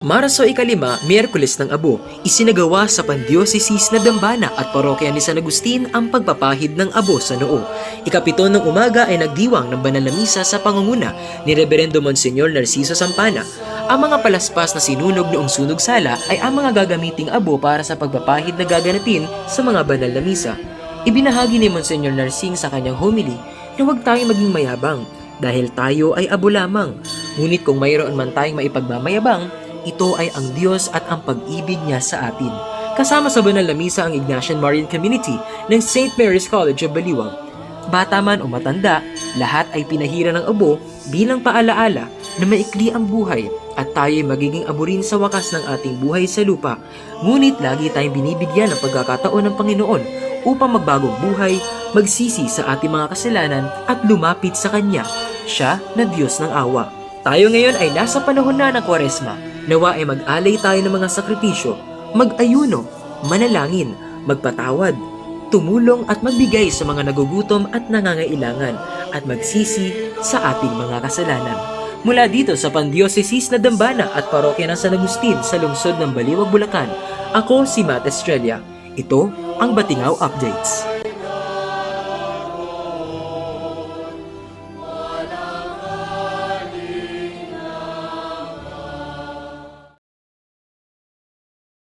Marso ikalima, Miyerkules ng Abo, isinagawa sa Pandiocesis na Dambana at Parokya ni San Agustin ang pagpapahid ng abo sa noo. Ikapito ng umaga ay nagdiwang ng banal na misa sa pangunguna ni Reverendo Monsignor Narciso Sampana. Ang mga palaspas na sinunog noong sunog sala ay ang mga gagamiting abo para sa pagpapahid na gaganapin sa mga banal na misa. Ibinahagi ni Monsignor Narsing sa kanyang homily na huwag tayong maging mayabang dahil tayo ay abo lamang. Ngunit kung mayroon man tayong maipagmamayabang, ito ay ang Diyos at ang pag-ibig niya sa atin. Kasama sa banal na misa ang Ignatian Marian Community ng St. Mary's College of Baliwag. Bata man o matanda, lahat ay pinahira ng abo bilang paalaala na maikli ang buhay at tayo ay magiging abo rin sa wakas ng ating buhay sa lupa. Ngunit lagi tayong binibigyan ng pagkakataon ng Panginoon upang magbagong buhay, magsisi sa ating mga kasalanan at lumapit sa Kanya, siya na Diyos ng awa. Tayo ngayon ay nasa panahon na ng Kwaresma. Nawa ay mag-alay tayo ng mga sakripisyo, mag-ayuno, manalangin, magpatawad, tumulong at magbigay sa mga nagugutom at nangangailangan at magsisi sa ating mga kasalanan. Mula dito sa Pandiocesis na Dambana at Parokya ng San Agustin sa lungsod ng Baliwag, Bulacan, ako si Matt Estrella. Ito ang Batingaw Updates.